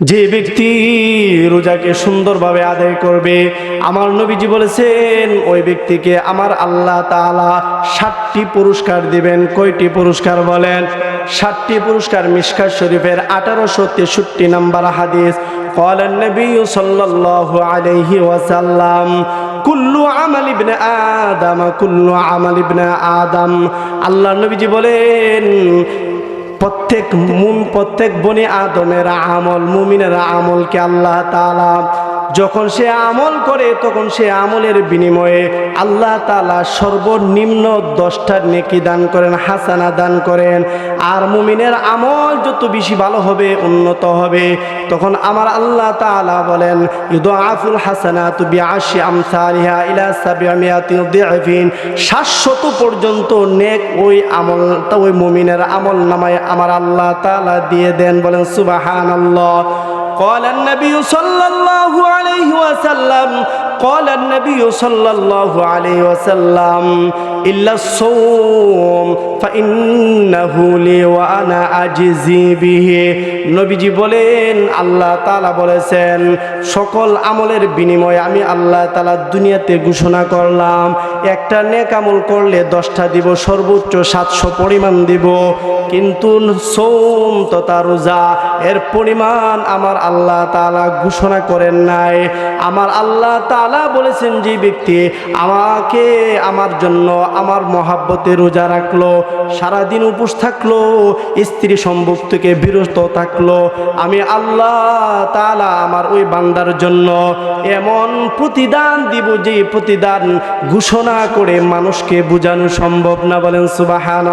যে ব্যক্তি রোজাকে সুন্দরভাবে আদায় করবে আমার নবীজি বলেছেন ওই ব্যক্তিকে আমার আল্লাহ তাআলা ষাটটি পুরস্কার দিবেন কয়টি পুরস্কার বলেন ষাটটি পুরস্কার মিশকাত শরীফের আঠারোশো তেষট্টি নাম্বার হাদিস قال النبي صلى الله عليه وسلم كل عمل ابن آدم كل عمل ابن آدم আল্লাহ নবীজি বলেন প্রত্যেক মুম প্রত্যেক বনি আদমের আমল মুমিনের আমলকে আল্লাহ তাআলা যখন সে আমল করে, তখন সে আমলের বিনিময়ে আল্লাহ তাআলা সর্বনিম্ন দশটা নেকি দান করেন, হাসানা দান করেন। আর মুমিনের আমল যত বেশি ভালো হবে, উন্নত হবে। তখন আমার আল্লাহ তাআলা বলেন ইউদাফুল হাসানাত বিআশি আমসালিহা ইলা সাবিয়ামিয়াতি দিআফিন। 700 পর্যন্ত নেক ওই আমলটা ওই মুমিনের আমল নামায় আমার আল্লাহ তাআলা দিয়ে দেন, বলেন, সুবহানাল্লাহ। قال النبي صلى الله عليه وسلم قال النبي صلى الله عليه وسلم إلا الصوم فإنه لي وأنا أجزي به নবীজি বলেন আল্লাহ তাআলা বলেছেন সকল আমলের বিনিময়ে আমি আল্লাহ তাআলা দুনিয়াতে ঘোষণা করলাম একটা নেক আমল করলে দশটা দিব সর্বোচ্চ সাতশো পরিমাণ দিব কিন্তু সোম তথা রোজা এর পরিমাণ আমার আল্লাহ তাআলা ঘোষণা করেন নাই আমার আল্লাহ তাআলা বলেছেন যে ব্যক্তি আমাকে আমার জন্য আমার মহাব্বতে রোজা রাখল সারাদিন উপোস থাকল স্ত্রী সম্ভব থেকে বিরত থাকল। আমি আল্লাহ তালা আমার ওই বান্দার জন্য এমন প্রতিদান দিব যে প্রতিদান ঘোষণা করে মানুষকে বোঝানো সম্ভব না বলেন সুবাহান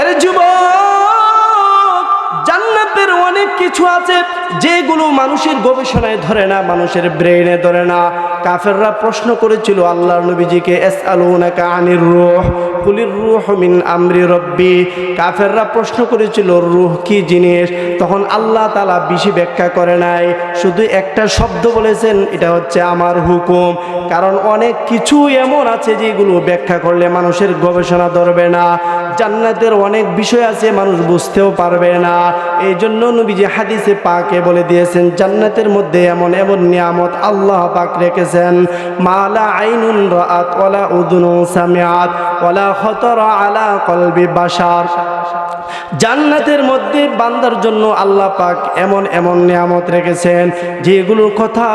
এর যুবক জান্নাতের অনেক কিছু আছে যেগুলো মানুষের গবেষণায় ধরে না মানুষের ব্রেইনে ধরে না। কাফেররা প্রশ্ন করেছিল, আল্লাহর নবীজিকে এস আলুনাকা আনির রুহ, কুলির রুহ মিন আমরি রব্বি? কাফেররা প্রশ্ন করেছিল, রুহ কি জিনিস? তখন আল্লাহ তালা বেশি ব্যাখ্যা করে নাই। শুধু একটা শব্দ বলেছেন, এটা হচ্ছে আমার হুকুম। কারণ অনেক কিছু এমন আছে যেগুলো ব্যাখ্যা করলে মানুষের গবেষণা ধরবে না। জান্নাতের অনেক বিষয় আছে, মানুষ বুঝতেও পারবে না। এই জন্য নবীজি হাদিসে পাকে বলে দিয়েছেন, জান্নাতের মধ্যে এমন এমন নিয়ামত আল্লাহ পাক রেখেছেন, মালা আইনুন রাত ওলা উদুন সামিয়াত ওলা খতরা আলা কলবি বাশার। জান্নাতের মধ্যে বান্দার জন্য আল্লাহ পাক এমন এমন নিয়ামত রেখেছেন, যেগুলোর কথা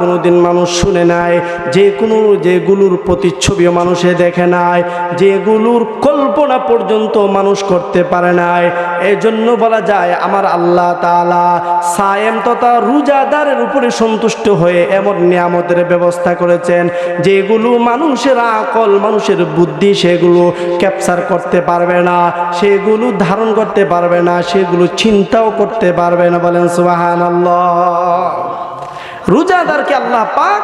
কোনোদিন মানুষ শুনে নাই, যে কোনো, যেগুলোর প্রতিচ্ছবিও মানুষে দেখে নাই, যেগুলোর কল্পনা পর্যন্ত মানুষ করতে পারে নাই। এই জন্য বলা যায়, আমার আল্লাহ তাআলা সায়েম তথা রোজাদারের উপরে সন্তুষ্ট হয়ে এমন নিয়ামতের ব্যবস্থা করেছেন, যেগুলো মানুষের আকল, মানুষের বুদ্ধি, সেগুলো ক্যাপচার করতে পারবে না। সেগুলো ধারণ করতে পারবে না, সেগুলো চিন্তাও করতে পারবে না, বলেন সুবাহান রোজাদারকে আল্লাহ পাক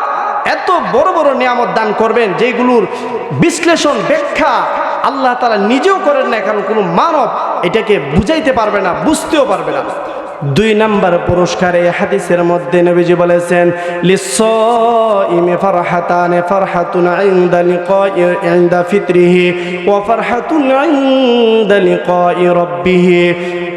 এত বড় বড় নিয়ামত দান করবেন, যেগুলোর বিশ্লেষণ, ব্যাখ্যা আল্লাহ তারা নিজেও করেন না কারণ কোনো মানব এটাকে বুঝাইতে পারবে না, বুঝতেও পারবে না। দুই নাম্বার পুরস্কার এই হাদিসের মধ্যে নবীজি বলেছেন, লিসসাইমি ফারহাতানে ফারহাতুন ইনদা লিকাই ইনদা ফিতরিহি, ওয়া ফারহাতুন ইনদা লিকাই রাব্বিহি।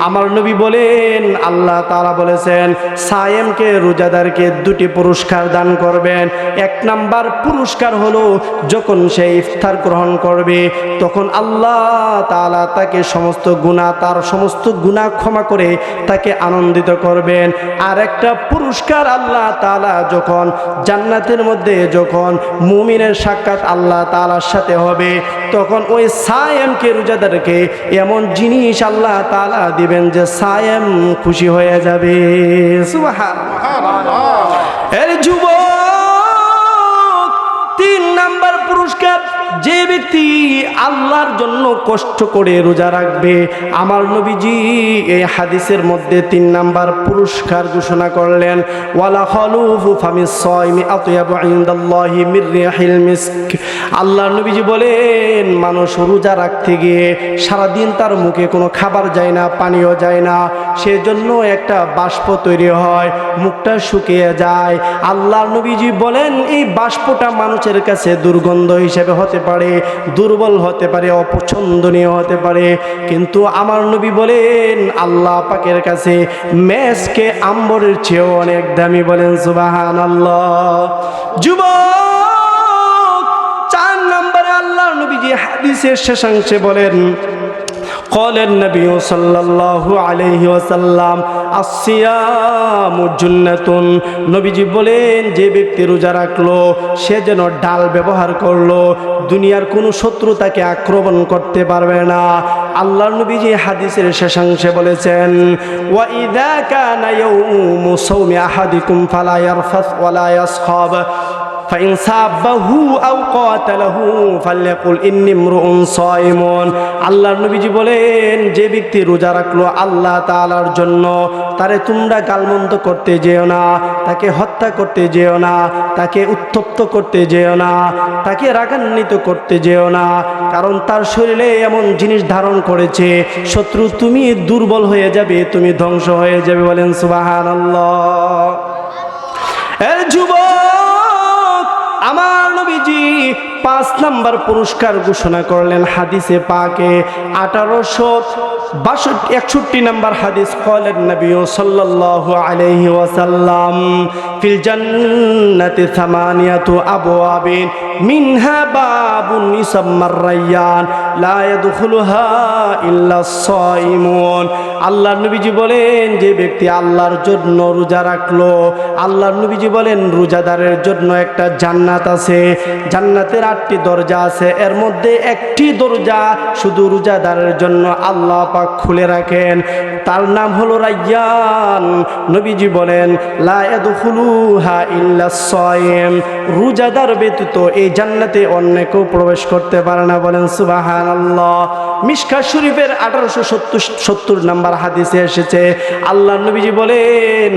আমার নবী বলেন, আল্লাহ তাআলা বলেছেন, সায়েমকে, রোজাদারকে দুটি পুরস্কার দান করবেন। এক নাম্বার পুরস্কার হলো, যখন সে ইফতার গ্রহণ করবে, তখন আল্লাহ তাআলা তাকে সমস্ত গুনাহ, তার সমস্ত গুনাহ ক্ষমা করে তাকে আনন্দিত করবেন। আর একটা পুরস্কার আল্লাহ তালা যখন জান্নাতের মধ্যে যখন মুমিনের সাক্ষাৎ আল্লাহ তালার সাথে হবে, তখন ওই সায়েমকে, রোজাদারকে এমন জিনিস আল্লাহ তালা তাআলা দিবেন যে সায়েম খুশি হয়ে যাবে। এর যুব তিন নাম্বার পুরস্কার যে ব্যক্তি আল্লাহর জন্য কষ্ট করে রোজা রাখবে, আমার নবীজি এই হাদিসের মধ্যে তিন নাম্বার পুরস্কার ঘোষণা করলেন, ওয়ালা খালুফু ফামিস সাইমি আতয়াবু মির মিস্ক। আল্লাহর নবীজি বলেন, মানুষ রোজা রাখতে গিয়ে সারাদিন তার মুখে কোনো খাবার যায় না, পানীয় যায় না, সেজন্য একটা বাষ্প তৈরি হয়, মুখটা শুকিয়ে যায়। আল্লাহর নবীজি বলেন, এই বাষ্পটা মানুষের কাছে দুর্গন্ধ হিসেবে হতে পারে পারে, দুর্বল হতে পারে, অপছন্দনীয় হতে পারে। কিন্তু আমার নবী বলেন, আল্লাহ পাকের কাছে মেসকে আম্বরের চেয়েও অনেক দামি বলেন সুবাহান আল্লাহ যুব চার নম্বরে আল্লাহ নবী যে হাদিসের শেষাংশে বলেন قال النبي صلى الله عليه وسلم الصيام جنة নবীজি বলেন যে ব্যক্তি রোজা রাখলো সে যেন ডাল ব্যবহার করলো দুনিয়ার কোনো শত্রু তাকে আক্রমণ করতে পারবে না আল্লাহ নবীজি হাদিসের শেষাংশে বলেছেন ওয়াইদা কানা ইয়াউমু সাওমি আহাদিকুম ফালা ইয়ারফাস ওয়ালা ইয়াসখাব فإن صابه أو قاتله فليقل إني امرؤ صائم আল্লাহর নবীজি বলেন যে ব্যক্তি রোজা রাখলো আল্লাহ তাআলার জন্য তারে তোমরা গালমন্দ করতে যেও না তাকে হত্যা করতে যেও না তাকে উত্তপ্ত করতে যেও না তাকে রাগান্বিত করতে যেও না কারণ তার শরীরে এমন জিনিস ধারণ করেছে শত্রু তুমি দুর্বল হয়ে যাবে তুমি ধ্বংস হয়ে যাবে বলেন সুবহানাল্লাহ এর যুবক আমার নবীজি পাঁচ নাম্বার পুরস্কার ঘোষণা করলেন হাদিসে পাকে আঠারোশো বাষট্টি, একষট্টি নাম্বার হাদিস কলেন নবী সাল্লাল্লাহু আলাইহি ওয়াসাল্লাম, ফিল জান্নাতি থামানিয়াতু আবওয়াবিন, মিনহা বাবুন ইসাম্মার রায়্যান লা ইয়াদখুলুহা ইল্লা সাইমুন। আল্লাহর নবীজি বলেন, যে ব্যক্তি আল্লাহর জন্য রোজা রাখল, আল্লাহর নবীজি বলেন, রোজাদারের জন্য একটা জান্নাত আছে। জান্নাতের আটটি দরজা আছে, এর মধ্যে একটি দরজা শুধু রোজাদারের জন্য আল্লাহ পাক খুলে রাখেন। তার নাম হলো রাইয়ান। নবীজি বলেন রোজাদার ব্যতীত এই জান্নাতে অন্য কেউ প্রবেশ করতে পারে না। বলেন, সুবহানাল্লাহ। মিশকা শরীফের আঠারোশো সত্তর সত্তর নাম্বার হাদিসে এসেছে, আল্লাহ নবীজি বলেন,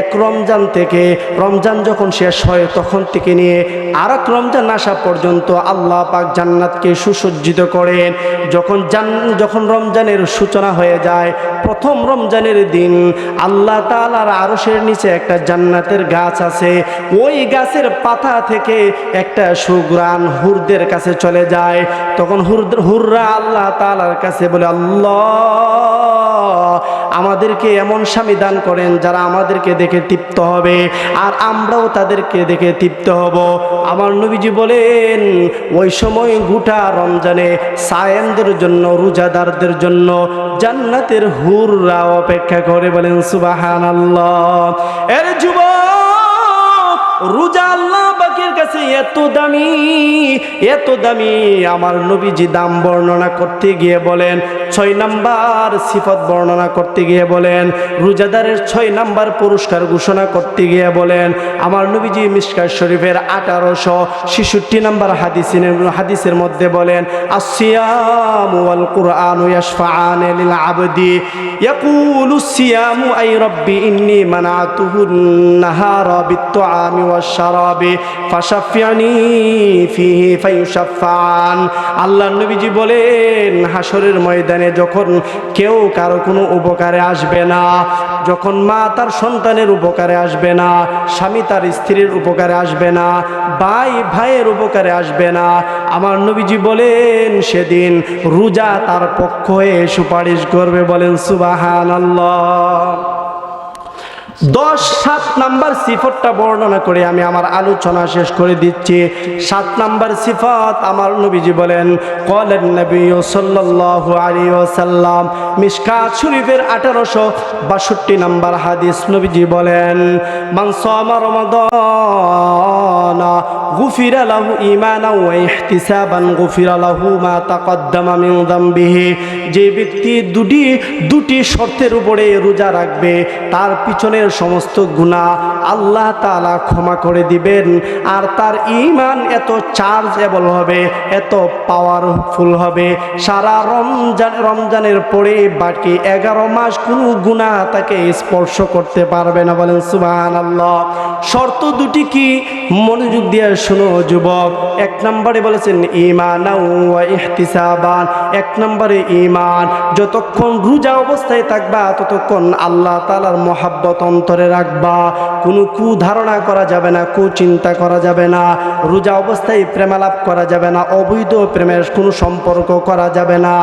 এক রমজান থেকে রমজান যখন শেষ হয়, তখন থেকে নিয়ে আর এক রমজান আসা পর্যন্ত আল্লাহ পাক জান্নাতকে সুসজ্জিত করেন। যখন জান, যখন রমজানের সূচনা হয়ে যায়, প্রথম রমজানের দিন আল্লাহ তালার আরশের নিচে একটা জান্নাতের গাছ আছে, ওই গাছের পাতা থেকে একটা সুগ্রান হুরদের কাছে চলে যায়। তখন হুর হুররা আল্লাহ তালার কাছে বলে, আল্লাহ, আমাদেরকে এমন স্বামী দান করেন যারা আমাদেরকে দেখে তৃপ্ত হবে আর আমরাও তাদেরকে দেখে তৃপ্ত হব। আমার নবীজি বলেন, ওই সময় গোটা রমজানে সায়েমদের জন্য, রোজাদারদের জন্য জান্নাতের হুররা অপেক্ষা করে বলেন সুবাহান আল্লাহ এর যুবক, রোজা আল্লাহ কাছে এত দামি এত দামি। আমার নবীজি দাম বর্ণনা করতে গিয়ে বলেন ছয় নাম্বার সিফত বর্ণনা করতে গিয়ে বলেন, রোজাদারের ছয় নাম্বার পুরস্কার ঘোষণা করতে গিয়ে বলেন, আমার নবীজি মিসকার শরীফের আঠারোশো ছেষট্টি নাম্বার হাদিসের হাদিসের মধ্যে বলেন আসিয়াম কুরআন ইয়াকুলু আল্লাহ নবীজি বলেন হাসরের ময়দানে যখন কেউ কারও কোনো উপকারে আসবে না, যখন মা তার সন্তানের উপকারে আসবে না, স্বামী তার স্ত্রীর উপকারে আসবে না, ভাই ভাইয়ের উপকারে আসবে না, আমার নবীজি বলেন সেদিন রোজা তার পক্ষ হয়ে সুপারিশ করবে বলেন সুবাহান দশ সাত নাম্বার সিফতটা বর্ণনা করে আমি আমার আলোচনা শেষ করে দিচ্ছি। সাত নাম্বার সিফত আমার নবীজি বলেন, কলেন নবী সাল্লাল্লাহু আলাইহি ওয়াসাল্লাম মিশকাত শরীফের আঠারোশো বাষট্টি নাম্বার হাদিস নবীজি বলেন, মান সামা রমাদান গুফিরা লাহু ঈমানা ওয়া ইহতিসাবান গুফিরা লাহু মা তাকদ্দামা মিন যে ব্যক্তি দুটি দুটি শর্তের উপরে রোজা রাখবে, তার পিছনের সমস্ত গুনাহ আল্লাহ তাআলা ক্ষমা করে দিবেন। আর তার ঈমান এত চার্জেবল হবে, এত পাওয়ারফুল হবে। সারা রমজান, রমজানের পরে বাকি এগারো মাস কোনো গুনাহ তাকে স্পর্শ করতে পারবে না। বলেন, সুবহানাল্লাহ। শর্ত দুটি কি? মনোযোগ দিয়ে শোনো, যুবক। এক নম্বরে বলেছেন ইমান ইহতিসাবান। এক নম্বরে ইমান যতক্ষণ রোজা অবস্থায় থাকবা, ততক্ষণ আল্লাহ তালার মহাব্বত অন্তরে রাখবা। কোনো কু ধারণা করা যাবে না, কু চিন্তা করা যাবে না, রোজা অবস্থায় প্রেমালাপ করা যাবে না, অবৈধ প্রেমের কোনো সম্পর্ক করা যাবে না।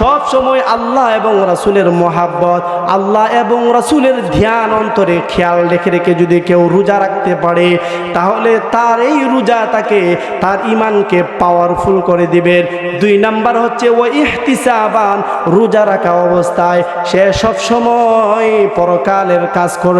সব সময় আল্লাহ এবং রাসুলের মোহাব্বত, আল্লাহ এবং রাসুলের ধ্যান অন্তরে খেয়াল রেখে রেখে যদি কেউ রোজা রাখতে পারে, তাহলে তার এই রোজা তাকে, তার ইমানকে পাওয়ারফুল করে দিবে। দুই নাম্বার হচ্ছে ও ইহতিসাবান রোজা রাখা অবস্থায় সে সব সময় পরকালের কাজ করবে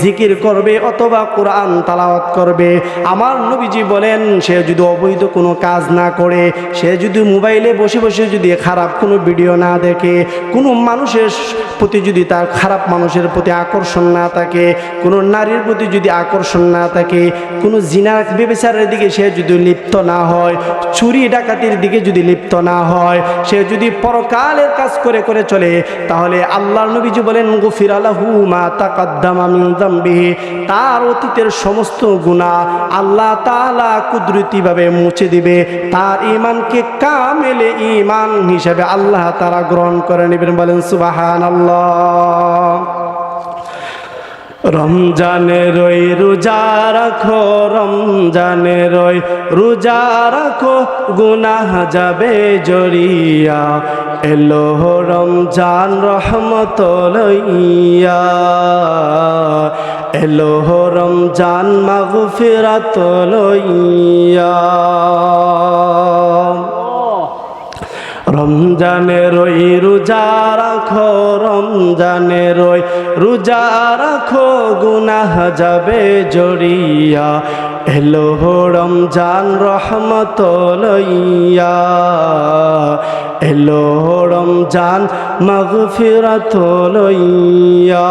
জিকির করবে অথবা কোরআন তালাওয়াত করবে। আমার নবীজি বলেন, সে যদি অবৈধ কোনো কাজ না করে, সে যদি মোবাইলে বসে বসে যদি খারাপ কোনো ভিডিও না দেখে, কোনো মানুষের প্রতি যদি তার খারাপ মানুষের প্রতি আকর্ষণ না থাকে, কোনো নারীর প্রতি যদি আকর্ষণ না থাকে, কোনো জিনা বেবেচারের দিকে সে যদি লিপ্ত না হয়, চুরি ডাকাতির দিকে যদি লিপ্ত না হয়, সে যদি পরকালের কাজ করে করে চলে, তাহলে আল্লাহ নবীজি বলেন গফির আলাহু মা তাকাদ্দামা। তার অতীতের সমস্ত গুণা আল্লাহ তালা কুদরতিভাবে মুছে দিবে। তার ইমানকে কামেলে ইমান হিসাবে আল্লাহ তারা গ্রহণ করে নেবেন বলেন, সুবহানাল্লাহ। রমজানের ওই রোজা রাখো, রমজানের ওই রোজা রাখো, গুনাহ যাবে জড়িয়া এলো রমজান রহমত লইয়া। এলো রমজান মাগফিরাত লইয়া। রমজানের ওই রোজা রাখো, রমজানের ওই রোজা রাখো, গুনাহ যাবে জড়িয়া। এলো রমজান রহমত লইয়া। এলো রমজান মাগফিরাত লইয়া।